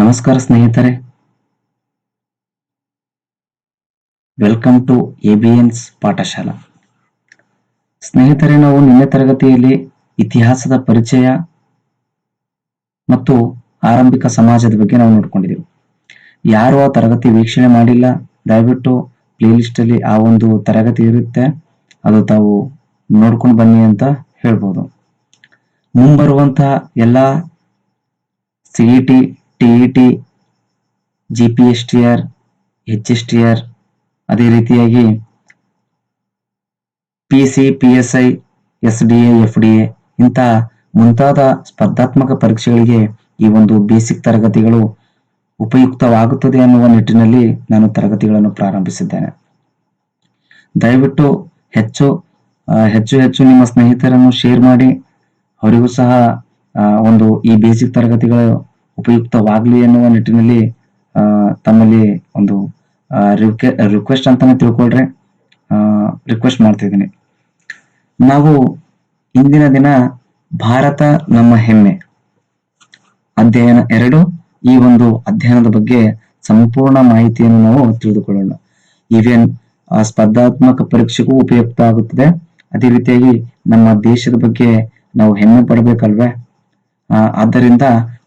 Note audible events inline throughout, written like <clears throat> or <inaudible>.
ನಮಸ್ಕಾರ ಸ್ನೇಹಿತರೆ. Welcome to ABN's Pathashala. ಸ್ನೇಹಿತರೆ, ನಾವು ನಿನ್ನೆ ತರಗತಿಯಲ್ಲಿ ಇತಿಹಾಸದ ಪರಿಚಯ ಮತ್ತು ಆರಂಭಿಕ ಸಮಾಜದ ಬಗ್ಗೆ ನಾವು ನೋಡ್ಕೊಂಡಿದ್ದೀವಿ ಯಾರು ಆ ತರಗತಿ ವೀಕ್ಷಣೆ ಮಾಡಿಲ್ಲ, ದಯವಿಟ್ಟು ಪ್ಲೇಲಿಸ್ಟ್ ಅಲ್ಲಿ ಆ ಒಂದು ತರಗತಿ ಇರುತ್ತೆ, ಅದು ತಾವು ನೋಡ್ಕೊಂಡು ಬನ್ನಿ ಅಂತ ಹೇಳ್ಬೋದು. ಮುಂಬರುವಂತಹ ಎಲ್ಲಾ CET TET G P S T R H S T R ಅದೇ ರೀತಿಯಾಗಿ P C P S I S D A F D A ಇಂತಹ ಮುಂತಾದ ಸ್ಪರ್ಧಾತ್ಮಕ ಪರೀಕ್ಷೆಗಳಿಗೆ ಈ ಒಂದು ಬೇಸಿಕ್ ತರಗತಿಗಳು ಉಪಯುಕ್ತವಾಗುತ್ತದೆ ಅನ್ನುವ ನಿಟ್ಟಿನಲ್ಲಿ ನಾನು ತರಗತಿಗಳನ್ನು ಪ್ರಾರಂಭಿಸಿದ್ದೇನೆ. ದಯವಿಟ್ಟು ಹೆಚ್ಚು ಹೆಚ್ಚು ಹೆಚ್ಚು ನಿಮ್ಮ ಸ್ನೇಹಿತರನ್ನು ಶೇರ್ ಮಾಡಿ. ಅವರಿಗೂ ಸಹ ಒಂದು ಈ ಬೇಸಿಕ್ ತರಗತಿಗಳು ಉಪಯುಕ್ತವಾಗ್ಲಿ ಎನ್ನುವ ನಿಟ್ಟಿನಲ್ಲಿ ತಮ್ಮಲ್ಲಿ ಒಂದು ರಿಕ್ವೆಸ್ಟ್ ಅಂತಾನೆ ತಿಳ್ಕೊಳ್ರೆ ರಿಕ್ವೆಸ್ಟ್ ಮಾಡ್ತಾ ಇದ್ದೀನಿ ನಾವು ಇಂದಿನ ದಿನ ಭಾರತ ನಮ್ಮ ಹೆಮ್ಮೆ. ಅಧ್ಯಯನ ಎರಡು, ಈ ಒಂದು ಅಧ್ಯಯನದ ಬಗ್ಗೆ ಸಂಪೂರ್ಣ ಮಾಹಿತಿಯನ್ನು ನಾವು ತಿಳಿದುಕೊಳ್ಳೋಣ. ಈವೇನ್ ಸ್ಪರ್ಧಾತ್ಮಕ ಪರೀಕ್ಷೆಗೂ ಉಪಯುಕ್ತ ಆಗುತ್ತದೆ. ಅದೇ ರೀತಿಯಾಗಿ ನಮ್ಮ ದೇಶದ ಬಗ್ಗೆ ನಾವು ಹೆಮ್ಮೆ ಪಡಬೇಕಲ್ವೇ? ಆದ್ದರಿಂದ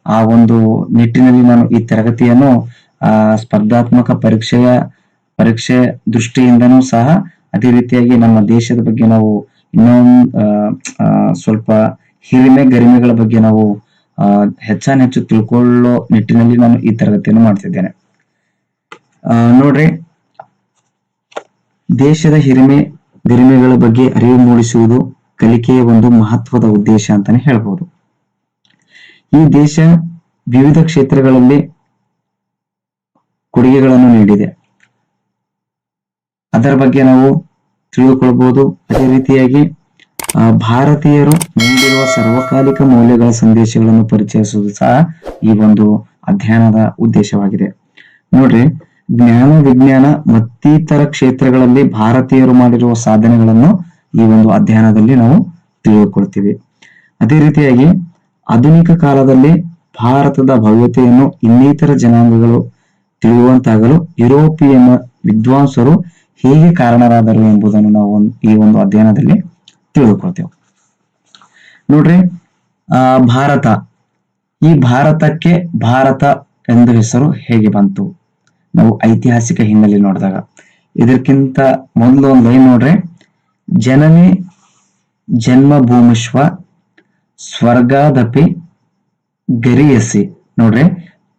ಆ ಒಂದು ನಿಟ್ಟಿನಲ್ಲಿ ನಾನು ಈ ತರಗತಿಯನ್ನು, ಆ, ಸ್ಪರ್ಧಾತ್ಮಕ ಪರೀಕ್ಷೆಯ, ಪರೀಕ್ಷೆ ದೃಷ್ಟಿಯಿಂದನೂ ಸಹ ಅದೇ ರೀತಿಯಾಗಿ ನಮ್ಮ ದೇಶದ ಬಗ್ಗೆ ನಾವು ಇನ್ನೊಂದು ಸ್ವಲ್ಪ ಹಿರಿಮೆ, ಗರಿಮೆಗಳ ಬಗ್ಗೆ ನಾವು ಹೆಚ್ಚಾನ್ ಹೆಚ್ಚು ತಿಳ್ಕೊಳ್ಳೋ ನಿಟ್ಟಿನಲ್ಲಿ ನಾನು ಈ ತರಗತಿಯನ್ನು ಮಾಡ್ತಿದ್ದೇನೆ. ನೋಡ್ರಿ. ದೇಶದ ಹಿರಿಮೆ, ಗರಿಮೆಗಳ ಬಗ್ಗೆ ಅರಿವು ಮೂಡಿಸುವುದು ಕಲಿಕೆಯ ಒಂದು ಮಹತ್ವದ ಉದ್ದೇಶ ಅಂತಾನೆ ಹೇಳ್ಬೋದು. ಈ ದೇಶ ವಿವಿಧ ಕ್ಷೇತ್ರಗಳಲ್ಲಿ ಕೊಡುಗೆಗಳನ್ನು ನೀಡಿದೆ. ಅದರ ಬಗ್ಗೆ ನಾವು ತಿಳಿದುಕೊಳ್ಬಹುದು ಅದೇ ರೀತಿಯಾಗಿ ಭಾರತೀಯರು ನೀಡಿರುವ ಸರ್ವಕಾಲಿಕ ಮೌಲ್ಯಗಳ ಸಂದೇಶಗಳನ್ನು ಪರಿಚಯಿಸುವುದು ಸಹ ಈ ಒಂದು ಅಧ್ಯಯನದ ಉದ್ದೇಶವಾಗಿದೆ. ನೋಡ್ರಿ, ಜ್ಞಾನ, ವಿಜ್ಞಾನ ಮತ್ತಿತರ ಕ್ಷೇತ್ರಗಳಲ್ಲಿ ಭಾರತೀಯರು ಮಾಡಿರುವ ಸಾಧನೆಗಳನ್ನು ಈ ಒಂದು ಅಧ್ಯಯನದಲ್ಲಿ ನಾವು ತಿಳಿದುಕೊಳ್ತೀವಿ. ಅದೇ ರೀತಿಯಾಗಿ ಆಧುನಿಕ ಕಾಲದಲ್ಲಿ ಭಾರತದ ಭವ್ಯತೆಯನ್ನು ಇನ್ನಿತರ ಜನಾಂಗಗಳು ತಿಳಿಯುವಂತಾಗಲು ಯುರೋಪಿಯನ್ ವಿದ್ವಾಂಸರು ಹೇಗೆ ಕಾರಣರಾದರು ಎಂಬುದನ್ನು ನಾವು ಈ ಒಂದು ಅಧ್ಯಯನದಲ್ಲಿ ತಿಳಿದುಕೊಳ್ತೇವೆ. ನೋಡ್ರಿ, ಆ, ಭಾರತ. ಈ ಭಾರತಕ್ಕೆ ಭಾರತ ಎಂದು ಹೆಸರು ಹೇಗೆ ಬಂತು? ನಾವು ಐತಿಹಾಸಿಕ ಹಿನ್ನೆಲೆ ನೋಡಿದಾಗ. ಇದಕ್ಕಿಂತ ಮೊದಲು ಒಂದು ಲೈನ್ ನೋಡ್ರಿ. ಜನನಿ ಜನ್ಮಭೂಮಿಶ್ವ ಸ್ವರ್ಗಾದಪಿ ಗರಿಯಸಿ. ನೋಡ್ರಿ,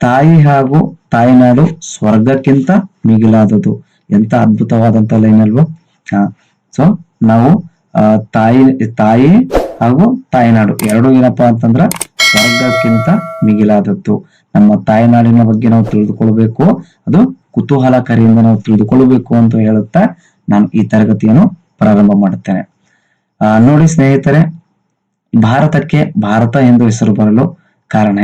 ತಾಯಿ ಹಾಗೂ ತಾಯಿನಾಡು ಸ್ವರ್ಗಕ್ಕಿಂತ ಮಿಗಿಲಾದದು ಎಂತ ಅದ್ಭುತವಾದಂತ ಲೈನ್ ಅಲ್ವಾ? ಹಾ ಸೊ ನಾವು ತಾಯಿ ತಾಯಿ ಹಾಗೂ ತಾಯಿನಾಡು ಎರಡು ಏನಪ್ಪಾ ಅಂತಂದ್ರ ಸ್ವರ್ಗಕ್ಕಿಂತ ಮಿಗಿಲಾದದ್ದು. ನಮ್ಮ ತಾಯಿನಾಡಿನ ಬಗ್ಗೆ ನಾವು ತಿಳಿದುಕೊಳ್ಬೇಕು. ಅದು ಕುತೂಹಲಕಾರಿಯಿಂದ ನಾವು ತಿಳಿದುಕೊಳ್ಳಬೇಕು ಅಂತ ಹೇಳುತ್ತಾ ನಾನು ಈ ತರಗತಿಯನ್ನು ಪ್ರಾರಂಭ ಮಾಡುತ್ತೇನೆ. ನೋಡಿ ಸ್ನೇಹಿತರೆ ಭಾರತಕ್ಕೆ ಭಾರತ ಎಂದು ಹೆಸರು ಬರಲು ಕಾರಣ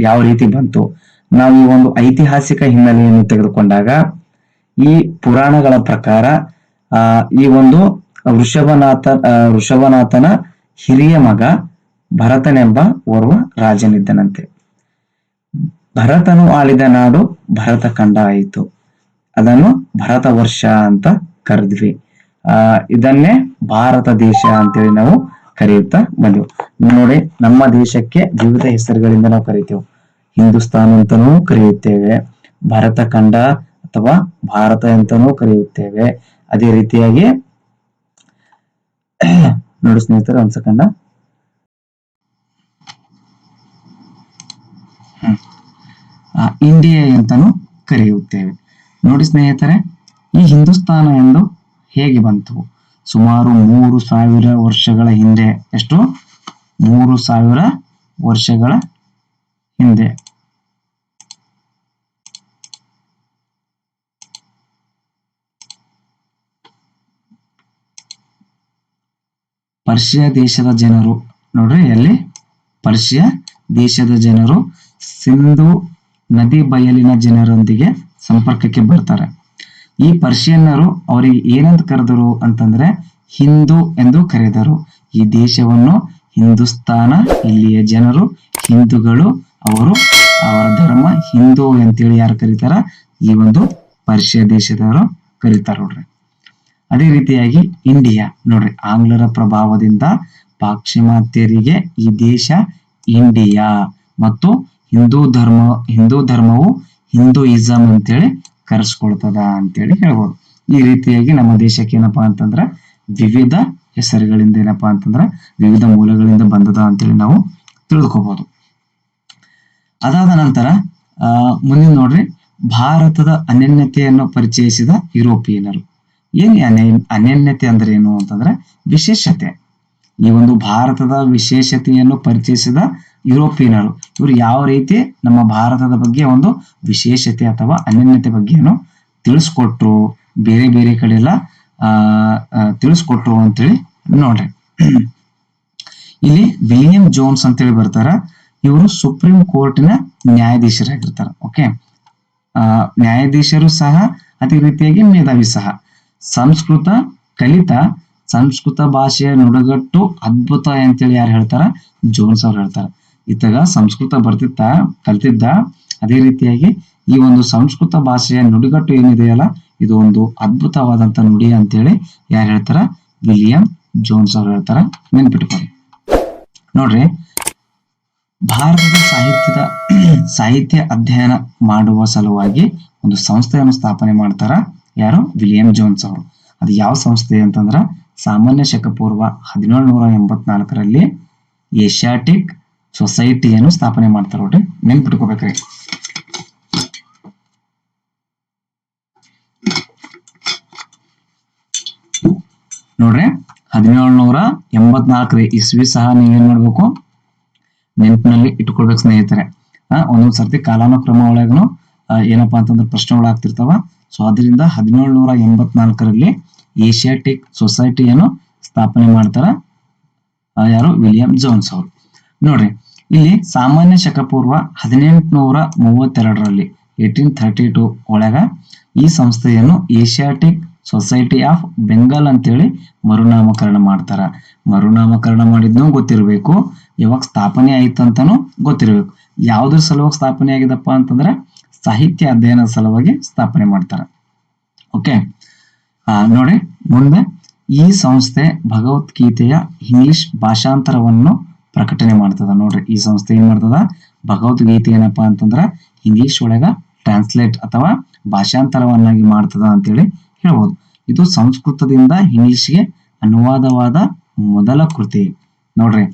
ಯಾವ ರೀತಿ ಬಂತು? ನಾವು ಈ ಒಂದು ಐತಿಹಾಸಿಕ ಹಿನ್ನೆಲೆಯನ್ನು ತೆಗೆದುಕೊಂಡಾಗ ಈ ಪುರಾಣಗಳ ಪ್ರಕಾರ ಈ ಒಂದು ವೃಷಭನಾಥ ವೃಷಭನಾಥನ ಹಿರಿಯ ಮಗ ಭರತನೆಂಬ ಓರ್ವ ರಾಜನಿದ್ದನಂತೆ. ಭರತನು ಆಳಿದ ನಾಡು ಭರತ ಖಂಡ ಆಯಿತು. ಅದನ್ನು ಭರತ ವರ್ಷ ಅಂತ ಕರೆದ್ವಿ. ಆ, ಇದನ್ನೇ ಭಾರತ ದೇಶ ಅಂತೇಳಿ ನಾವು ಕರೆಯುತ್ತಾ ಬಂದೆವು. ನೋಡಿ, ನಮ್ಮ ದೇಶಕ್ಕೆ ವಿವಿಧ ಹೆಸರುಗಳಿಂದ ನಾವು ಕರಿತೇವೆ ಹಿಂದೂಸ್ತಾನ್ ಅಂತಾನೂ ಕರೆಯುತ್ತೇವೆ. ಭಾರತ ಖಂಡ ಅಥವಾ ಭಾರತ ಅಂತಾನೂ ಕರೆಯುತ್ತೇವೆ. ಅದೇ ರೀತಿಯಾಗಿ, <clears throat> ನೋಡಿ ಸ್ನೇಹಿತರೆ, ಒಂದ್ ಸೆಕೆಂಡ. ಇಂಡಿಯಾ ಅಂತಾನೂ ಕರೆಯುತ್ತೇವೆ. ನೋಡಿ ಸ್ನೇಹಿತರೆ, ಈ ಹಿಂದೂಸ್ತಾನ ಎಂದು ಹೇಗೆ ಬಂತು? ಸುಮಾರು ಮೂರು ಸಾವಿರ ವರ್ಷಗಳ ಹಿಂದೆ, ಎಷ್ಟು? ಮೂರು ಸಾವಿರ ವರ್ಷಗಳ ಹಿಂದೆ. ಪರ್ಷಿಯಾ ದೇಶದ ಜನರು, ನೋಡ್ರಿ ಅಲ್ಲಿ ಪರ್ಷಿಯಾ ದೇಶದ ಜನರು ಸಿಂಧು ನದಿ ಬಯಲಿನ ಜನರೊಂದಿಗೆ ಸಂಪರ್ಕಕ್ಕೆ ಬರ್ತಾರೆ. ಈ ಪರ್ಷಿಯನ್ನರು ಅವರಿಗೆ ಏನಂತ ಕರೆದರು ಅಂತಂದ್ರೆ ಹಿಂದೂ ಎಂದು ಕರೆದರು. ಈ ದೇಶವನ್ನು ಹಿಂದೂಸ್ತಾನ ಇಲ್ಲಿಯ ಜನರು, ಹಿಂದೂಗಳು, ಅವರು ಅವರ ಧರ್ಮ ಹಿಂದೂ ಅಂತೇಳಿ ಯಾರು ಕರೀತಾರ? ಈ ಒಂದು ಪರ್ಷಿಯ ದೇಶದವರು ಕರೀತಾರ ನೋಡ್ರಿ. ಅದೇ ರೀತಿಯಾಗಿ ಇಂಡಿಯಾ ನೋಡ್ರಿ, ಆಂಗ್ಲರ ಪ್ರಭಾವದಿಂದ ಪಾಶ್ಚಿಮಾತ್ಯರಿಗೆ ಈ ದೇಶ ಇಂಡಿಯಾ. ಮತ್ತು ಹಿಂದೂ ಧರ್ಮ, ಹಿಂದೂ ಧರ್ಮವು ಹಿಂದೂಯಿಸಂ ಅಂತೇಳಿ ಕರೆಸ್ಕೊಳ್ತದ ಅಂತೇಳಿ ಹೇಳ್ಬೋದು. ಈ ರೀತಿಯಾಗಿ ನಮ್ಮ ದೇಶಕ್ಕೆ ಏನಪ್ಪಾ ಅಂತಂದ್ರ ವಿವಿಧ ಹೆಸರುಗಳಿಂದ ಏನಪ್ಪಾ ಅಂತಂದ್ರ ವಿವಿಧ ಮೂಲಗಳಿಂದ ಬಂದದ ಅಂತೇಳಿ ನಾವು ತಿಳಿದುಕೋಬಹುದು ಅದಾದ ನಂತರ ಮುಂದಿನ ನೋಡ್ರಿ, ಭಾರತದ ಅನನ್ಯತೆಯನ್ನು ಪರಿಚಯಿಸಿದ ಯುರೋಪಿಯನರು. ಏನ್ ಅನನ್ಯತೆ ಅಂದ್ರೆ ಏನು ಅಂತಂದ್ರೆ ವಿಶೇಷತೆ. ಈ ಒಂದು ಭಾರತದ ವಿಶೇಷತೆಯನ್ನು ಪರಿಚಯಿಸಿದ ಯುರೋಪಿಯನರು. ಇವರು ಯಾವ ರೀತಿ ನಮ್ಮ ಭಾರತದ ಬಗ್ಗೆ ಒಂದು ವಿಶೇಷತೆ ಅಥವಾ ಅನನ್ಯತೆ ಬಗ್ಗೆಯನ್ನು ತಿಳಿಸ್ಕೊಟ್ರು ಬೇರೆ ಬೇರೆ ಕಡೆ ಎಲ್ಲ ಆ ಆ, ತಿಳಿಸ್ಕೊಟ್ರು ಅಂತೇಳಿ ನೋಡ್ರಿ. ಇಲ್ಲಿ ವಿಲಿಯಂ ಜೋನ್ಸ್ ಅಂತೇಳಿ ಬರ್ತಾರ. ಇವರು ಸುಪ್ರೀಂ ಕೋರ್ಟ್ನ ನ್ಯಾಯಾಧೀಶರಾಗಿರ್ತಾರ ಓಕೆ? ನ್ಯಾಯಾಧೀಶರು ಸಹ ಅದೇ ರೀತಿಯಾಗಿ ಮೇಧಾವಿ ಸಹ. ಸಂಸ್ಕೃತ ಕಲಿತ ಸಂಸ್ಕೃತ ಭಾಷೆಯ ನುಡಿಗಟ್ಟು ಅದ್ಭುತ ಅಂತೇಳಿ ಯಾರು ಹೇಳ್ತಾರ? ಜೋನ್ಸ್ ಅವ್ರು ಹೇಳ್ತಾರ. ಇತ್ತಾಗ ಸಂಸ್ಕೃತ ಬರ್ತಿತ್ತ, ಕಲ್ತಿದ್ದ. ಅದೇ ರೀತಿಯಾಗಿ ಈ ಒಂದು ಸಂಸ್ಕೃತ ಭಾಷೆಯ ನುಡಿಗಟ್ಟು ಏನಿದೆಯಲ್ಲ, ಇದು ಒಂದು ಅದ್ಭುತವಾದಂತ ನುಡಿ ಅಂತೇಳಿ ಯಾರು ಹೇಳ್ತಾರ? ವಿಲಿಯಂ ಜೋನ್ಸ್ ಅವ್ರು ಹೇಳ್ತಾರ. ನೆನ್ಪಿಟ್ಕೊಳ್ಳಿ ನೋಡ್ರಿ, ಭಾರತದ ಸಾಹಿತ್ಯದ <clears throat> ಸಾಹಿತ್ಯ ಅಧ್ಯಯನ ಮಾಡುವ ಸಲುವಾಗಿ ಒಂದು ಸಂಸ್ಥೆಯನ್ನು ಸ್ಥಾಪನೆ ಮಾಡ್ತಾರ ಯಾರು? ವಿಲಿಯಂ ಜೋನ್ಸ್ ಅವರು. ಅದು ಯಾವ ಸಂಸ್ಥೆ ಅಂತಂದ್ರ ಸಾಮಾನ್ಯ ಶಕ ಪೂರ್ವ ಹದಿನೇಳು ನೂರ ಎಂಬತ್ನಾಲ್ಕರಲ್ಲಿ ಏಷ್ಯಾಟಿಕ್ ಸೊಸೈಟಿಯನ್ನು ಸ್ಥಾಪನೆ ಮಾಡ್ತಾರೆ ನೋಡ್ರಿ ನೆನ್ಪಿಟ್ಕೋಬೇಕ್ರಿ ನೋಡ್ರಿ, ಹದಿನೇಳು ನೂರ ಎಂಬತ್ನಾಲ್ಕರಿ ಇಸ್ವಿ ಸಹ ನೀವೇನ್ ಮಾಡ್ಬೇಕು? ನೆನಪಿನಲ್ಲಿ ಇಟ್ಕೊಳ್ಬೇಕು ಸ್ನೇಹಿತರೆ. ಒಂದೊಂದ್ ಸರ್ತಿ ಕಾಲಾನುಕ್ರಮ ಒಳಗನು ಏನಪ್ಪಾ ಅಂತಂದ್ರೆ ಪ್ರಶ್ನೆಗಳು ಆಗ್ತಿರ್ತಾವ. ಸೊ ಅದರಿಂದ ಹದಿನೇಳು ನೂರ ಎಂಬತ್ನಾಲ್ಕರಲ್ಲಿ ಏಷ್ಯಾಟಿಕ್ ಸೊಸೈಟಿಯನ್ನು ಸ್ಥಾಪನೆ ಮಾಡ್ತಾರ ಯಾರು ವಿಲಿಯಂ ಜೋನ್ಸ್ ಅವರು. ನೋಡ್ರಿ, ಇಲ್ಲಿ ಸಾಮಾನ್ಯ ಶಕಪೂರ್ವ ಹದಿನೆಂಟುನೂರ ಮೂವತ್ತೆರಡರಲ್ಲಿ, ಏಯ್ಟೀನ್ ಥರ್ಟಿ ಟು ಒಳಗ ಈ ಸಂಸ್ಥೆಯನ್ನು ಏಷ್ಯಾಟಿಕ್ ಸೊಸೈಟಿ ಆಫ್ ಬೆಂಗಾಲ್ ಅಂತೇಳಿ ಮರುನಾಮಕರಣ ಮಾಡ್ತಾರ. ಮರುನಾಮಕರಣ ಮಾಡಿದ್ನೂ ಗೊತ್ತಿರಬೇಕು, ಯಾವಾಗ ಸ್ಥಾಪನೆ ಆಯ್ತಂತಾನು ಗೊತ್ತಿರಬೇಕು. ಯಾವುದ್ರ ಸಲುವಾಗಿ ಸ್ಥಾಪನೆ ಆಗಿದಪ್ಪ ಅಂತಂದ್ರೆ ಸಾಹಿತ್ಯ ಅಧ್ಯಯನ ಸಲುವಾಗಿ ಸ್ಥಾಪನೆ ಮಾಡ್ತಾರ. ಓಕೆ? ನೋಡಿ, ಮುಂದೆ ಈ ಸಂಸ್ಥೆ ಭಗವದ್ಗೀತೆಯ ಇಂಗ್ಲಿಷ್ ಭಾಷಾಂತರವನ್ನು ಪ್ರಕಟಣೆ ಮಾಡ್ತದ. ನೋಡ್ರಿ, ಈ ಸಂಸ್ಥೆ ಏನ್ ಮಾಡ್ತದ? ಭಗವದ್ಗೀತೆ ಏನಪ್ಪಾ ಅಂತಂದ್ರ ಇಂಗ್ಲಿಷ್ ಒಳಗ ಟ್ರಾನ್ಸ್ಲೇಟ್ ಅಥವಾ ಭಾಷಾಂತರವನ್ನಾಗಿ ಮಾಡ್ತದ ಅಂತೇಳಿ ಹೇಳ್ಬೋದು. ಇದು ಸಂಸ್ಕೃತದಿಂದ ಇಂಗ್ಲಿಷ್ಗೆ ಅನುವಾದವಾದ ಮೊದಲ ಕೃತಿ. ನೋಡ್ರಿ,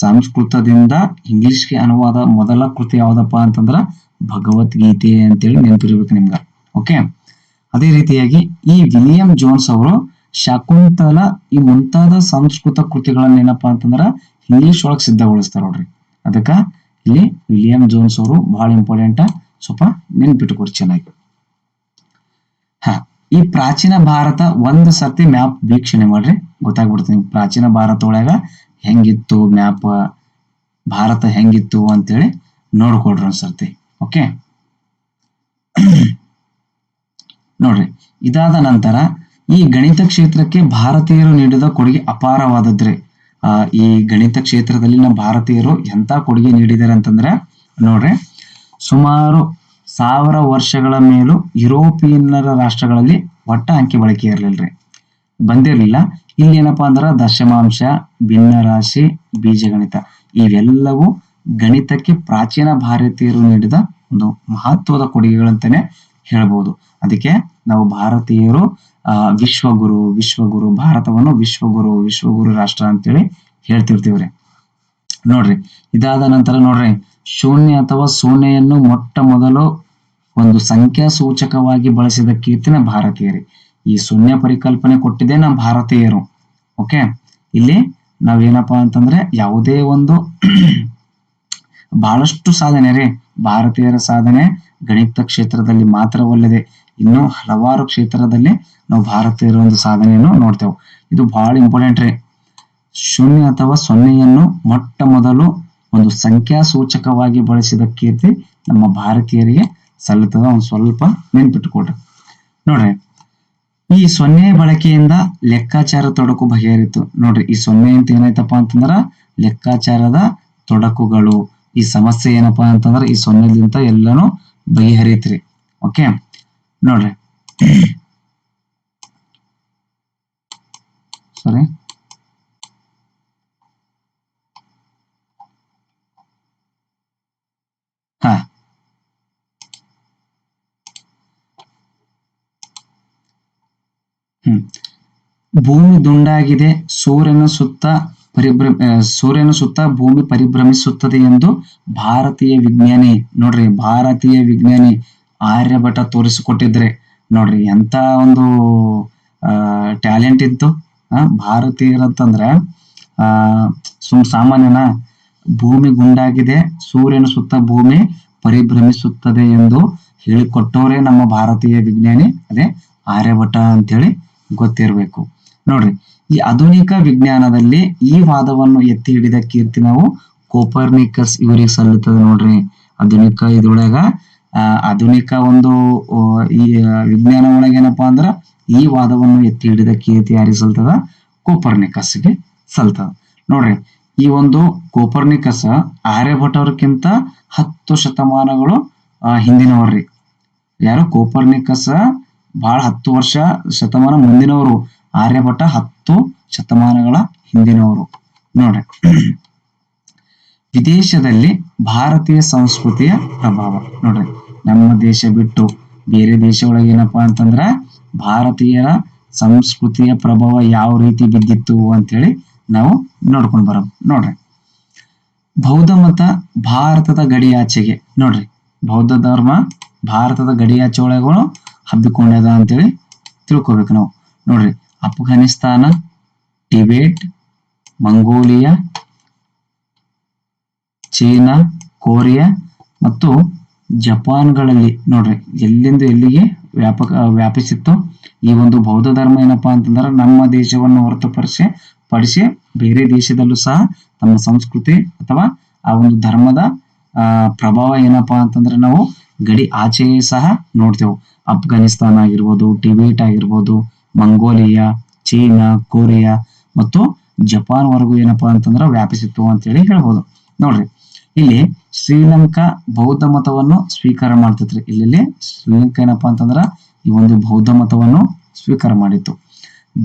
ಸಂಸ್ಕೃತದಿಂದ ಇಂಗ್ಲಿಷ್ಗೆ ಅನುವಾದ ಮೊದಲ ಕೃತಿ ಯಾವ್ದಪ್ಪ ಅಂತಂದ್ರ ಭಗವದ್ಗೀತೆ ಅಂತೇಳಿ ನೆನಪಿರ್ಬೇಕು ನಿಮ್ಗ. ಓಕೆ? ಅದೇ ರೀತಿಯಾಗಿ ಈ ವಿಲಿಯಂ ಜೋನ್ಸ್ ಅವರು ಶಕುಂತಲ ಈ ಮುಂತಾದ ಸಂಸ್ಕೃತ ಕೃತಿಗಳನ್ನ ಏನಪ್ಪಾ ಅಂತಂದ್ರ ಇಂಗ್ಲಿಷ್ ಒಳಗ್ ಸಿದ್ಧಗೊಳಿಸ್ತಾರ ನೋಡ್ರಿ. ಅದಕ್ಕ ಇಲ್ಲಿ ವಿಲಿಯಂ ಜೋನ್ಸ್ ಅವರು ಬಹಳ ಇಂಪಾರ್ಟೆಂಟ್ ಸ್ವಲ್ಪ ನೆನ್ಪಿಟ್ಟುಕೊಡ್ರಿ ಚೆನ್ನಾಗಿ. ಹ, ಈ ಪ್ರಾಚೀನ ಭಾರತ ಒಂದ್ ಸರ್ತಿ ಮ್ಯಾಪ್ ವೀಕ್ಷಣೆ ಮಾಡ್ರಿ. ಗೊತ್ತಾಗ್ಬಿಡ್ತೀನಿ ಪ್ರಾಚೀನ ಭಾರತ ಒಳಗ ಹೆಂಗಿತ್ತು, ಮ್ಯಾಪ್ ಭಾರತ ಹೆಂಗಿತ್ತು ಅಂತೇಳಿ ನೋಡ್ಕೊಡ್ರಿ ಒಂದ್ ಸರ್ತಿ ಓಕೆ ನೋಡ್ರಿ, ಇದಾದ ನಂತರ ಈ ಗಣಿತ ಕ್ಷೇತ್ರಕ್ಕೆ ಭಾರತೀಯರು ನೀಡಿದ ಕೊಡುಗೆ ಅಪಾರವಾದದ್ರಿ. ಆ, ಈ ಗಣಿತ ಕ್ಷೇತ್ರದಲ್ಲಿನ ಭಾರತೀಯರು ಎಂತ ಕೊಡುಗೆ ನೀಡಿದ್ದಾರೆ ಅಂತಂದ್ರೆ, ನೋಡ್ರಿ, ಸುಮಾರು ಸಾವಿರ ವರ್ಷಗಳ ಮೇಲೂ ಯುರೋಪಿಯನ್ನರ ರಾಷ್ಟ್ರಗಳಲ್ಲಿ ಒಟ್ಟ ಅಂಕಿ ಬಳಕೆ ಇರಲಿಲ್ಲರಿ ಬಂದಿರಲಿಲ್ಲ. ಇಲ್ಲಿ ಏನಪ್ಪಾ ಅಂದ್ರ ದಶಮಾಂಶ ಭಿನ್ನ ರಾಶಿ ಬೀಜಗಣಿತ. ಇವೆಲ್ಲವೂ ಗಣಿತಕ್ಕೆ ಪ್ರಾಚೀನ ಭಾರತೀಯರು ನೀಡಿದ ಒಂದು ಮಹತ್ವದ ಕೊಡುಗೆಗಳಂತಾನೆ ಹೇಳ್ಬೋದು. ಅದಕ್ಕೆ ನಾವು ಭಾರತೀಯರು ವಿಶ್ವಗುರು ವಿಶ್ವಗುರು ಭಾರತವನ್ನು ವಿಶ್ವಗುರು ವಿಶ್ವಗುರು ರಾಷ್ಟ್ರ ಅಂತೇಳಿ ಹೇಳ್ತಿರ್ತೀವ್ರಿ. ನೋಡ್ರಿ, ಇದಾದ ನಂತರ ನೋಡ್ರಿ, ಶೂನ್ಯ ಅಥವಾ ಸೊನ್ನೆಯನ್ನು ಮೊಟ್ಟ ಮೊದಲು ಒಂದು ಸಂಖ್ಯಾ ಸೂಚಕವಾಗಿ ಬಳಸಿದ ಕೀರ್ತಿನ ಭಾರತೀಯರಿ. ಈ ಶೂನ್ಯ ಪರಿಕಲ್ಪನೆ ಕೊಟ್ಟಿದೆ ನಮ್ಮ ಭಾರತೀಯರು. ಓಕೆ? ಇಲ್ಲಿ ನಾವೇನಪ್ಪಾ ಅಂತಂದ್ರೆ ಯಾವುದೇ ಒಂದು <clears throat> ಬಹಳಷ್ಟು ಸಾಧನೆ ರೀ, ಭಾರತೀಯರ ಸಾಧನೆ ಗಣಿತ ಕ್ಷೇತ್ರದಲ್ಲಿ ಮಾತ್ರವಲ್ಲದೆ ಇನ್ನೂ ಹಲವಾರು ಕ್ಷೇತ್ರದಲ್ಲಿ ನಾವು ಭಾರತೀಯರ ಒಂದು ಸಾಧನೆಯನ್ನು ನೋಡ್ತೇವೆ. ಇದು ಬಹಳ ಇಂಪಾರ್ಟೆಂಟ್ ರೀ. ಶೂನ್ಯ ಅಥವಾ ಸೊನ್ನೆಯನ್ನು ಮೊಟ್ಟ ಮೊದಲು ಒಂದು ಸಂಖ್ಯಾ ಸೂಚಕವಾಗಿ ಬಳಸಿದ ಕೀರ್ತಿ ನಮ್ಮ ಭಾರತೀಯರಿಗೆ ಸಲ್ಲುತ್ತದೆ. ಒಂದು ಸ್ವಲ್ಪ ನೆನ್ಪಿಟ್ಟುಕೊಡ್ರಿ ನೋಡ್ರಿ, ಈ ಸೊನ್ನೆ ಬಳಕೆಯಿಂದ ಲೆಕ್ಕಾಚಾರ ತೊಡಕು ಬಗೆಹರಿತು. ನೋಡ್ರಿ, ಈ ಸೊನ್ನೆ ಅಂತ ಏನಾಯ್ತಪ್ಪ ಅಂತಂದ್ರ ಲೆಕ್ಕಾಚಾರದ ತೊಡಕುಗಳು. ಈ ಸಮಸ್ಯೆ ಏನಪ್ಪಾ ಅಂತಂದ್ರೆ ಈ ಸೊನ್ನೆಲಿಂತ ಎಲ್ಲಾನು ಬಗೆಹರಿತ್ರಿ ಓಕೆ ನೋಡ್ರಿ. ಸಾರಿ ಹಾ. ಹ್ಮ್. ಭೂಮಿ ದುಂಡಾಗಿದೆ ಸೂರ್ಯನ ಸುತ್ತ ಪರಿಭ್ರಮ ಸೂರ್ಯನ ಸುತ್ತ ಭೂಮಿ ಪರಿಭ್ರಮಿಸುತ್ತದೆ ಎಂದು ಭಾರತೀಯ ವಿಜ್ಞಾನಿ, ನೋಡ್ರಿ, ಭಾರತೀಯ ವಿಜ್ಞಾನಿ ಆರ್ಯಭಟ ತೋರಿಸಿಕೊಟ್ಟಿದ್ರೆ ನೋಡ್ರಿ, ಎಂತ ಒಂದು ಟ್ಯಾಲೆಂಟ್ ಇತ್ತು. ಭಾರತೀಯರಂತಂದ್ರ, ಆ, ಸುಮ್ ಸಾಮಾನ್ಯನ ಭೂಮಿ ಗುಂಡಾಗಿದೆ, ಸೂರ್ಯನ ಸುತ್ತ ಭೂಮಿ ಪರಿಭ್ರಮಿಸುತ್ತದೆ ಎಂದು ಹೇಳಿಕೊಟ್ಟವರೇ ನಮ್ಮ ಭಾರತೀಯ ವಿಜ್ಞಾನಿ, ಅದೇ ಆರ್ಯಭಟ ಅಂತೇಳಿ ಗೊತ್ತಿರಬೇಕು. ನೋಡ್ರಿ ಈ ಆಧುನಿಕ ವಿಜ್ಞಾನದಲ್ಲಿ ಈ ವಾದವನ್ನು ಎತ್ತಿ ಹಿಡಿದ ಕೀರ್ತಿ ನಾವು ಕೋಪರ್ನಿಕಸ್ ಇವರಿಗೆ ಸಲ್ಲುತ್ತದೆ ನೋಡ್ರಿ. ಆಧುನಿಕ ಇದ್ರೊಳಗ ಆಧುನಿಕ ಒಂದು ಈ ವಿಜ್ಞಾನ ಒಳಗೆ ಏನಪ್ಪಾ ಅಂದ್ರ ಈ ವಾದವನ್ನು ಎತ್ತಿ ಹಿಡಿದ ಕೀರ್ತಿ ಯಾರಿಗೆ ಸಲ್ತದ ಕೋಪರ್ನಿಕಸ್ಗೆ ಸಲ್ತದ ನೋಡ್ರಿ, ಈ ಒಂದು ಕೋಪರ್ನಿಕಸ್ ಆರ್ಯಭಟ್ ಅವ್ರಕ್ಕಿಂತ ಹತ್ತು ಶತಮಾನಗಳು ಹಿಂದಿನವ್ರಿ ಯಾರು? ಕೋಪರ್ನಿಕಸ್ ಬಹಳ ಹತ್ತು ವರ್ಷ ಶತಮಾನ ಮುಂದಿನವರು. ಆರ್ಯಭಟ ಹತ್ತು ಶತಮಾನಗಳ ಹಿಂದಿನವರು. ನೋಡ್ರಿ. ವಿದೇಶದಲ್ಲಿ ಭಾರತೀಯ ಸಂಸ್ಕೃತಿಯ ಪ್ರಭಾವ. ನೋಡ್ರಿ. ನಮ್ಮ ದೇಶ ಬಿಟ್ಟು ಬೇರೆ ದೇಶ ಒಳಗೆ ಏನಪ್ಪಾ ಅಂತಂದ್ರ ಭಾರತೀಯರ ಸಂಸ್ಕೃತಿಯ ಪ್ರಭಾವ ಯಾವ ರೀತಿ ಬಿದ್ದಿತ್ತು ಅಂತೇಳಿ ನಾವು ನೋಡ್ಕೊಂಡ್ ಬರೋಣ ನೋಡ್ರಿ. ಬೌದ್ಧ ಮತ ಭಾರತದ ಗಡಿಯಾಚೆಗೆ. ನೋಡ್ರಿ. ಬೌದ್ಧ ಧರ್ಮ ಭಾರತದ ಗಡಿಯಾಚೆ ಒಳಗಳು ಹಬ್ಬಿಕೊಂಡದ ಅಂತೇಳಿ ತಿಳ್ಕೊಬೇಕು ನಾವು. ನೋಡ್ರಿ. Afghanistan, Tibet, Mongolia, China, Korea ಮತ್ತು ಜಪಾನ್ಗಳಲ್ಲಿ ನೋಡ್ರಿ ಎಲ್ಲಿಂದ ಎಲ್ಲಿಗೆ ವ್ಯಾಪಕ, ವ್ಯಾಪಿಸಿತ್ತು ಈ ಒಂದು ಬೌದ್ಧ ಧರ್ಮ ಏನಪ್ಪಾ ಅಂತಂದ್ರೆ ನಮ್ಮ ದೇಶವನ್ನು ಹೊರತುಪಡಿಸಿ, ಪಡಿಸಿ ಬೇರೆ ದೇಶದಲ್ಲೂ ಸಹ ತಮ್ಮ ಸಂಸ್ಕೃತಿ ಅಥವಾ ಆ ಒಂದು ಧರ್ಮದ ಪ್ರಭಾವ ಏನಪ್ಪಾ ಅಂತಂದ್ರೆ ನಾವು ಗಡಿ ಆಚೆಯೇ ಸಹ ನೋಡ್ತೇವೆ. ಅಫ್ಘಾನಿಸ್ತಾನ ಆಗಿರ್ಬೋದು, ಟಿಬೇಟ್ ಆಗಿರ್ಬೋದು ಮಂಗೋಲಿಯಾ, ಚೀನಾ, ಕೊರಿಯಾ ಮತ್ತು ಜಪಾನ್ ವರೆಗೂ ಏನಪ್ಪಾ ಅಂತಂದ್ರೆ ವ್ಯಾಪಿಸಿತ್ತು ಅಂತೇಳಿ ಹೇಳ್ಬೋದು. ನೋಡ್ರಿ, ಇಲ್ಲಿ ಶ್ರೀಲಂಕಾ ಬೌದ್ಧ ಮತವನ್ನು ಸ್ವೀಕಾರ ಮಾಡ್ತೈತ್ರಿ. ಇಲ್ಲಿ ಶ್ರೀಲಂಕಾ ಏನಪ್ಪಾ ಅಂತಂದ್ರ ಈ ಒಂದು ಬೌದ್ಧ ಮತವನ್ನು ಸ್ವೀಕಾರ ಮಾಡಿತ್ತು.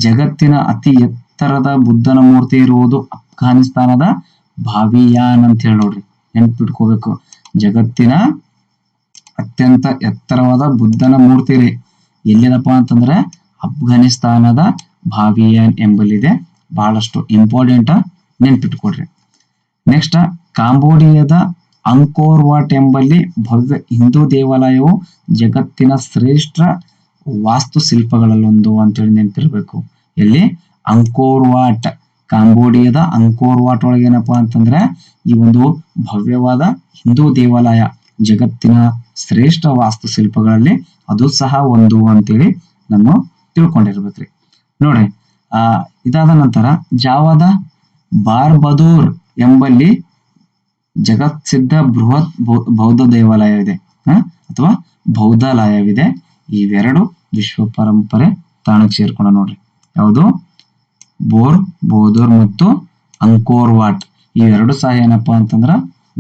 ಜಗತ್ತಿನ ಅತಿ ಎತ್ತರದ ಬುದ್ಧನ ಮೂರ್ತಿ ಇರುವುದು ಅಫ್ಘಾನಿಸ್ತಾನದ ಭಾವಿಯಾನ್ ಅಂತ ಹೇಳಿ ನೋಡ್ರಿ. ನೆನ್ಪಿಟ್ಕೋಬೇಕು. ಜಗತ್ತಿನ ಅತ್ಯಂತ ಎತ್ತರವಾದ ಬುದ್ಧನ ಮೂರ್ತಿ ರೀ. ಎಲ್ಲಿದಪ್ಪ ಅಂತಂದ್ರೆ ಅಫ್ಘಾನಿಸ್ತಾನದ ಭಾವಿಯನ್ ಎಂಬಲ್ಲಿದೆ ಬಹಳಷ್ಟು ಇಂಪಾರ್ಟೆಂಟ್ ನೆನ್ಪಿಟ್ಕೊಡ್ರಿ ನೆಕ್ಸ್ಟ್ ಕಾಂಬೋಡಿಯಾದ ಅಂಕೋರ್ ವಾಟ್ ಎಂಬಲ್ಲಿ ಭವ್ಯ ಹಿಂದೂ ದೇವಾಲಯವು ಜಗತ್ತಿನ ಶ್ರೇಷ್ಠ ವಾಸ್ತುಶಿಲ್ಪಗಳಲ್ಲೊಂದು ಅಂತೇಳಿ ನೆನಪಿರ್ಬೇಕು. ಇಲ್ಲಿ ಅಂಕೋರ್ ವಾಟ್ ಕಾಂಬೋಡಿಯಾದ ಅಂಕೋರ್ ವಾಟ್ ಒಳಗೆ ಏನಪ್ಪಾ ಅಂತಂದ್ರೆ ಈ ಒಂದು ಭವ್ಯವಾದ ಹಿಂದೂ ದೇವಾಲಯ ಜಗತ್ತಿನ ಶ್ರೇಷ್ಠ ವಾಸ್ತುಶಿಲ್ಪಗಳಲ್ಲಿ ಅದು ಸಹ ಒಂದು ಅಂತೇಳಿ ನಮ್ಮ ತಿಳ್ಕೊಂಡಿರ್ಬೇಕ್ರಿ. ನೋಡ್ರಿ, ಆ, ಇದಾದ ನಂತರ ಜಾವದ ಬಾರ್ಬದೂರ್ ಎಂಬಲ್ಲಿ ಜಗತ್ಸಿದ್ಧ ಬೃಹತ್ ಬೌದ್ಧ ದೇವಾಲಯವಿದೆ? ಅಥವಾ ಬೌದ್ಧಾಲಯವಿದೆ. ಇವೆರಡು ವಿಶ್ವ ಪರಂಪರೆ ತಾಣಕ್ಕೆ ಸೇರ್ಕೊಂಡ ನೋಡ್ರಿ. ಯಾವುದು? ಬೋರ್ ಬೋಧೋರ್ ಮತ್ತು ಅಂಕೋರ್ ವಾಟ್ ಇವೆರಡು ಸಹ ಏನಪ್ಪಾ ಅಂತಂದ್ರ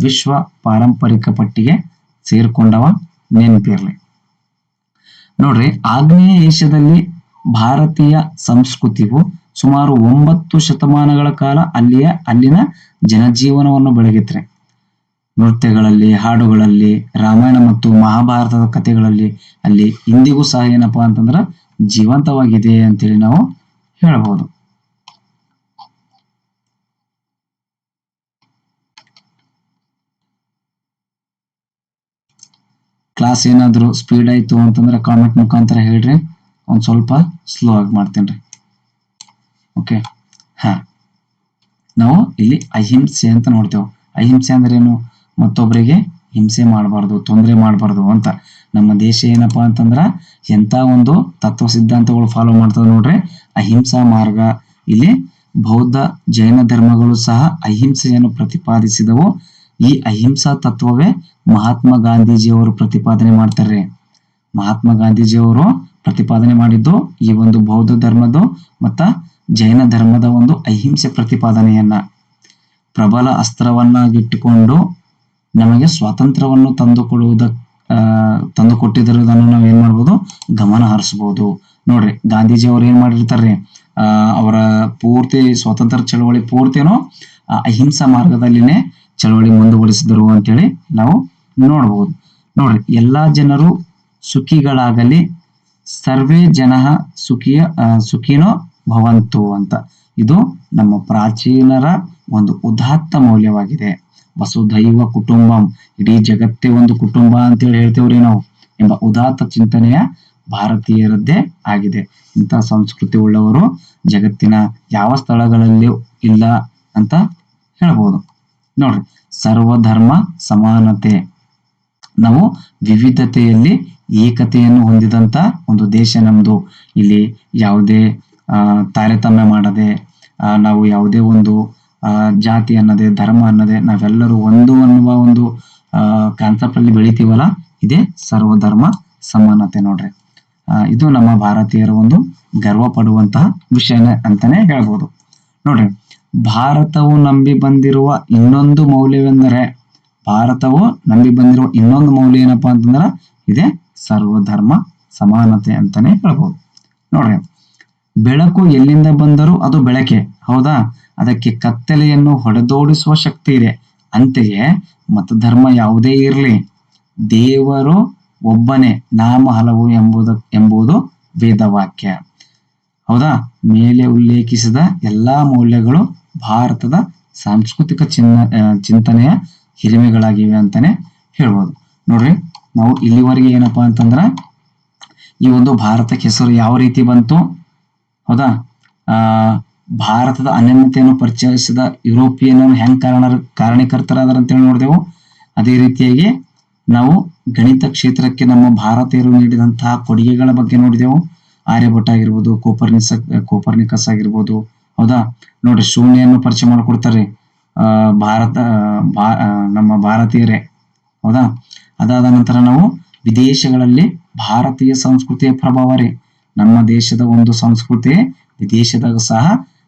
ವಿಶ್ವ ಪಾರಂಪರಿಕ ಪಟ್ಟಿಗೆ ಸೇರ್ಕೊಂಡವ ನೆನಪಿರ್ಲಿ. ನೋಡ್ರಿ, ಆಗ್ನೇಯ ಏಷ್ಯಾದಲ್ಲಿ ಭಾರತೀಯ ಸಂಸ್ಕೃತಿಯು ಸುಮಾರು ಒಂಬತ್ತು ಶತಮಾನಗಳ ಕಾಲ ಅಲ್ಲಿಯ, ಅಲ್ಲಿನ ಜನಜೀವನವನ್ನು ಬೆಳಗಿದ್ರೆ ನೃತ್ಯಗಳಲ್ಲಿ, ಹಾಡುಗಳಲ್ಲಿ, ರಾಮಾಯಣ ಮತ್ತು ಮಹಾಭಾರತದ ಕಥೆಗಳಲ್ಲಿ ಅಲ್ಲಿ ಇಂದಿಗೂ ಸಹ ಏನಪ್ಪಾ ಅಂತಂದ್ರ ಜೀವಂತವಾಗಿದೆ ಅಂತೇಳಿ ನಾವು ಹೇಳಬಹುದು ಕ್ಲಾಸ್ ಏನಾದ್ರು ಸ್ಪೀಡ್ ಆಯಿತು ಅಂತಂದ್ರೆ ಕಾಮೆಂಟ್ ಮುಖಾಂತರ ಹೇಳ್ರಿ. ಒಂದ್ ಸ್ವಲ್ಪ ಸ್ಲೋ ಆಗಿ ಮಾಡ್ತೇನ್ರಿ. ಓಕೆ ಹಾ. ನಾವು ಇಲ್ಲಿ ಅಹಿಂಸೆ ಅಂತ ನೋಡ್ತೇವೆ. ಅಹಿಂಸೆ ಅಂದ್ರೆ ಏನು ಮತ್ತೊಬ್ಬರಿಗೆ ಹಿಂಸೆ ಮಾಡಬಾರ್ದು, ತೊಂದರೆ ಮಾಡಬಾರ್ದು ಅಂತ. ನಮ್ಮ ದೇಶ ಏನಪ್ಪಾ ಅಂತಂದ್ರ ಎಂತ ಒಂದು ತತ್ವ ಸಿದ್ಧಾಂತಗಳು ಫಾಲೋ ಮಾಡ್ತದೆ ನೋಡ್ರಿ. ಅಹಿಂಸಾ ಮಾರ್ಗ. ಇಲ್ಲಿ ಬೌದ್ಧ ಜೈನ ಧರ್ಮಗಳು ಸಹ ಅಹಿಂಸೆಯನ್ನು ಪ್ರತಿಪಾದಿಸಿದವು. ಈ ಅಹಿಂಸಾ ತತ್ವವೇ ಮಹಾತ್ಮ ಗಾಂಧೀಜಿಯವರು ಪ್ರತಿಪಾದನೆ ಮಾಡ್ತಾರೆ ಮಹಾತ್ಮ ಗಾಂಧೀಜಿಯವರು ಪ್ರತಿಪಾದನೆ ಮಾಡಿದ್ದು ಈ ಒಂದು ಬೌದ್ಧ ಧರ್ಮದ ಮತ್ತ ಜೈನ ಧರ್ಮದ ಒಂದು ಅಹಿಂಸೆ ಪ್ರತಿಪಾದನೆಯನ್ನ. ಪ್ರಬಲ ಅಸ್ತ್ರವನ್ನಾಗಿಟ್ಟುಕೊಂಡು ನಮಗೆ ಸ್ವಾತಂತ್ರ್ಯವನ್ನು ತಂದುಕೊಡುವುದ ತಂದುಕೊಟ್ಟಿರುವುದನ್ನು ನಾವು ಏನ್ ಮಾಡ್ಬೋದು? ಗಮನ ಹರಿಸ್ಬೋದು. ನೋಡ್ರಿ ಗಾಂಧೀಜಿ ಅವ್ರು ಏನ್ ಮಾಡಿರ್ತಾರ್ರಿ? ಅವರ ಪೂರ್ತಿ ಸ್ವಾತಂತ್ರ್ಯ ಚಳವಳಿ ಪೂರ್ತಿನೂ ಅಹಿಂಸಾ ಮಾರ್ಗದಲ್ಲಿನೇ ಚಳವಳಿ ಮುಂದುವರಿಸಿದರು ಅಂತೇಳಿ ನಾವು ನೋಡ್ಬೋದು. ನೋಡ್ರಿ, ಎಲ್ಲಾ ಜನರು ಸುಖಿಗಳಾಗಲಿ ಸರ್ವೇ ಜನ ಸುಖಿಯ ಸುಖಿನೋ ಭವಂತು ಅಂತ. ಇದು ನಮ್ಮ ಪ್ರಾಚೀನರ ಒಂದು ಉದಾತ್ತ ಮೌಲ್ಯವಾಗಿದೆ. ವಸುಧೈವ ಕುಟುಂಬಂ, ಇಡೀ ಜಗತ್ತೇ ಒಂದು ಕುಟುಂಬ ಅಂತೇಳಿ ಹೇಳ್ತೇವ್ರಿ ನಾವು ಎಂಬ ಉದಾತ್ತ ಚಿಂತನೆಯ ಭಾರತೀಯರದ್ದೇ ಆಗಿದೆ. ಇಂಥ ಸಂಸ್ಕೃತಿ ಉಳ್ಳವರು ಜಗತ್ತಿನ ಯಾವ ಸ್ಥಳಗಳಲ್ಲಿಯೂ ಇಲ್ಲ ಅಂತ ಹೇಳ್ಬೋದು. ನೋಡ್ರಿ, ಸರ್ವಧರ್ಮ ಸಮಾನತೆ. ನಾವು ವಿವಿಧತೆಯಲ್ಲಿ ಏಕತೆಯನ್ನು ಹೊಂದಿದಂತ ಒಂದು ದೇಶ ನಮ್ಮದು ಇಲ್ಲಿ ಯಾವುದೇ ತಾರತಮ್ಯ ಮಾಡದೆ ನಾವು ಯಾವುದೇ ಒಂದು ಜಾತಿ ಅನ್ನದೆ, ಧರ್ಮ ಅನ್ನದೆ, ನಾವೆಲ್ಲರೂ ಒಂದು ಅನ್ನುವ ಒಂದು ಕಾನ್ಸೆಪ್ಟ್ ಅಲ್ಲಿ ಬೆಳಿತೀವಲ್ಲ, ಇದೇ ಸರ್ವಧರ್ಮ ಸಮಾನತೆ ನೋಡ್ರಿ. ಇದು ನಮ್ಮ ಭಾರತೀಯರ ಒಂದು ಗರ್ವ ಪಡುವಂತಹ ವಿಷಯನೇ ಅಂತಾನೆ ಹೇಳ್ಬೋದು. ನೋಡ್ರಿ, ಭಾರತವು ನಂಬಿ ಬಂದಿರುವ ಇನ್ನೊಂದು ಮೌಲ್ಯವೆಂದರೆ, ಭಾರತವು ನಂಬಿ ಬಂದಿರುವ ಇನ್ನೊಂದು ಮೌಲ್ಯ ಏನಪ್ಪಾ ಅಂತಂದ್ರ, ಇದೇ ಸರ್ವಧರ್ಮ ಸಮಾನತೆ ಅಂತಾನೆ ಹೇಳ್ಬೋದು. ನೋಡ್ರಿ, ಬೆಳಕು ಎಲ್ಲಿಂದ ಬಂದರೂ ಅದು ಬೆಳಕೆ. ಹೌದಾ? ಅದಕ್ಕೆ ಕತ್ತಲೆಯನ್ನು ಹೊಡೆದೋಡಿಸುವ ಶಕ್ತಿ ಇದೆ. ಅಂತೆಯೇ ಮತಧರ್ಮ ಯಾವುದೇ ಇರಲಿ, ದೇವರು ಒಬ್ಬನೇ, ನಾಮ ಹಲವು ಎಂಬುದ, ಎಂಬುದು ವೇದವಾಕ್ಯ. ಹೌದಾ? ಮೇಲೆ ಉಲ್ಲೇಖಿಸಿದ ಎಲ್ಲಾ ಮೌಲ್ಯಗಳು ಭಾರತದ ಸಾಂಸ್ಕೃತಿಕ ಚಿನ್ನ ಚಿಂತನೆಯ ಹಿರಿಮೆಗಳಾಗಿವೆ ಅಂತಾನೆ ಹೇಳ್ಬೋದು. ನೋಡ್ರಿ ನಾವು ಇಲ್ಲಿವರೆಗೆ ಏನಪ್ಪಾ ಅಂತಂದ್ರ, ಈ ಒಂದು ಭಾರತಕ್ಕೆ ಹೆಸರು ಯಾವ ರೀತಿ ಬಂತು? ಹೌದಾ? ಆ, ಭಾರತದ ಅನನ್ಯತೆಯನ್ನು ಪರಿಚಯಿಸಿದ ಯುರೋಪಿಯನ್ನರು ಹೆಂಗ್ ಕಾರಣ, ಕಾರಣೀಕರ್ತರಾದಾರ ಅಂತೇಳಿ ನೋಡಿದೆವು. ಅದೇ ರೀತಿಯಾಗಿ ನಾವು ಗಣಿತ ಕ್ಷೇತ್ರಕ್ಕೆ ನಮ್ಮ ಭಾರತೀಯರು ನೀಡಿದಂತಹ ಕೊಡುಗೆಗಳ ಬಗ್ಗೆ ನೋಡಿದೆವು. ಆರ್ಯಭಟ ಆಗಿರ್ಬೋದು, ಕೋಪರ್ನಿಸ, ಕೋಪರ್ನಿಕಸ್ ಆಗಿರ್ಬೋದು, ಹೌದಾ? ನೋಡ್ರಿ ಶೂನ್ಯನ್ನು ಪರಿಚಯ ಮಾಡಿಕೊಡ್ತಾರೆ. ಭಾರತ ನಮ್ಮ ಭಾರತೀಯರೇ, ಹೌದಾ? ಅದಾದ ನಂತರ ನಾವು ವಿದೇಶಗಳಲ್ಲಿ ಭಾರತೀಯ ಸಂಸ್ಕೃತಿಯ ಪ್ರಭಾವ ರೀ. ನಮ್ಮ ದೇಶದ ಒಂದು ಸಂಸ್ಕೃತಿ, ವಿದೇಶದಾಗ ಸಹ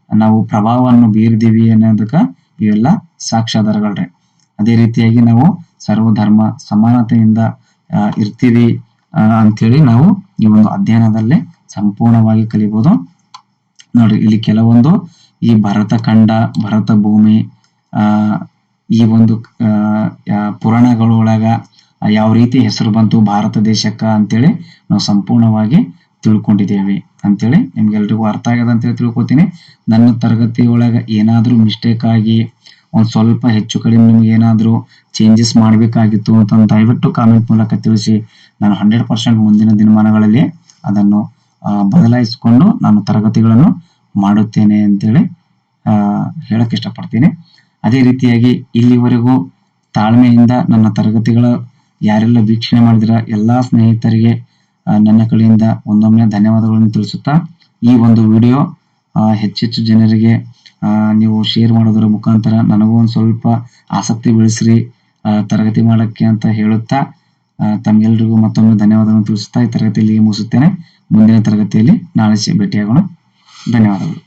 ನಾವು ಪ್ರಭಾವವನ್ನು ಬೀರಿದೀವಿ ಅನ್ನೋದಕ್ಕೆ ಇವೆಲ್ಲ ಸಾಕ್ಷ್ಯಾಧಾರಗಳ್ರಿ ಅದೇ ರೀತಿಯಾಗಿ ನಾವು ಸರ್ವಧರ್ಮ ಸಮಾನತೆಯಿಂದ ಇರ್ತೀವಿ ಅಂತೇಳಿ ನಾವು ಈ ಒಂದು ಅಧ್ಯಯನದಲ್ಲಿ ಸಂಪೂರ್ಣವಾಗಿ ಕಲಿಬಹುದು ನೋಡ್ರಿ, ಇಲ್ಲಿ ಕೆಲವೊಂದು ಈ ಭರತ ಖಂಡ, ಭರತ ಭೂಮಿ ಈ ಒಂದು ಪುರಾಣಗಳೊಳಗ ಯಾವ ರೀತಿ ಹೆಸರು ಬಂತು ಭಾರತ ದೇಶಕ್ಕ ಅಂತೇಳಿ ನಾವು ಸಂಪೂರ್ಣವಾಗಿ ತಿಳ್ಕೊಂಡಿದ್ದೇವೆ ಅಂತೇಳಿ ನಿಮ್ಗೆಲ್ರಿಗೂ ಅರ್ಥ ಆಗ್ಯದ ಅಂತೇಳಿ ತಿಳ್ಕೊತೀನಿ. ನನ್ನ ತರಗತಿ ಒಳಗೆ ಏನಾದರೂ ಮಿಸ್ಟೇಕ್ ಆಗಿ ಒಂದು ಸ್ವಲ್ಪ ಹೆಚ್ಚು ಕಡಿಮೆ ನಿಮ್ಗೆ ಏನಾದರೂ ಚೇಂಜಸ್ ಮಾಡಬೇಕಾಗಿತ್ತು ಅಂತ ದಯವಿಟ್ಟು ಕಾಮೆಂಟ್ ಮೂಲಕ ತಿಳಿಸಿ. ನಾನು ಹಂಡ್ರೆಡ್ ಪರ್ಸೆಂಟ್ ಮುಂದಿನ ದಿನಮಾನಗಳಲ್ಲಿ ಅದನ್ನು ಬದಲಾಯಿಸಿಕೊಂಡು ನಾನು ತರಗತಿಗಳನ್ನು ಮಾಡುತ್ತೇನೆ ಅಂತೇಳಿ ಹೇಳಕ್ಕೆ ಹೇಳಕ್ ಇಷ್ಟಪಡ್ತೀನಿ. ಅದೇ ರೀತಿಯಾಗಿ ಇಲ್ಲಿವರೆಗೂ ತಾಳ್ಮೆಯಿಂದ ನನ್ನ ತರಗತಿಗಳ ಯಾರೆಲ್ಲ ವೀಕ್ಷಣೆ ಮಾಡಿದ್ರ ಎಲ್ಲಾ ಸ್ನೇಹಿತರಿಗೆ ನನ್ನ ಕಡೆಯಿಂದ ಒಂದೊಮ್ಮೆ ಧನ್ಯವಾದಗಳನ್ನು ತಿಳಿಸುತ್ತಾ ಈ ಒಂದು ವಿಡಿಯೋ ಹೆಚ್ಚೆಚ್ಚು ಜನರಿಗೆ ನೀವು ಶೇರ್ ಮಾಡೋದರ ಮುಖಾಂತರ ನನಗೂ ಒಂದು ಸ್ವಲ್ಪ ಆಸಕ್ತಿ ಬೆಳೆಸ್ರಿ ತರಗತಿ ಮಾಡಕ್ಕೆ ಅಂತ ಹೇಳುತ್ತಾ ತಮಗೆಲ್ಲರಿಗೂ ಮತ್ತೊಮ್ಮೆ ಧನ್ಯವಾದಗಳನ್ನು ತಿಳಿಸುತ್ತಾ ಈ ತರಗತಿಯಲ್ಲಿ ಮುಗಿಸುತ್ತೇನೆ. ಮುಂದಿನ ತರಗತಿಯಲ್ಲಿ ನಾಳೆ ಭೇಟಿಯಾಗೋಣ. ಧನ್ಯವಾದಗಳು.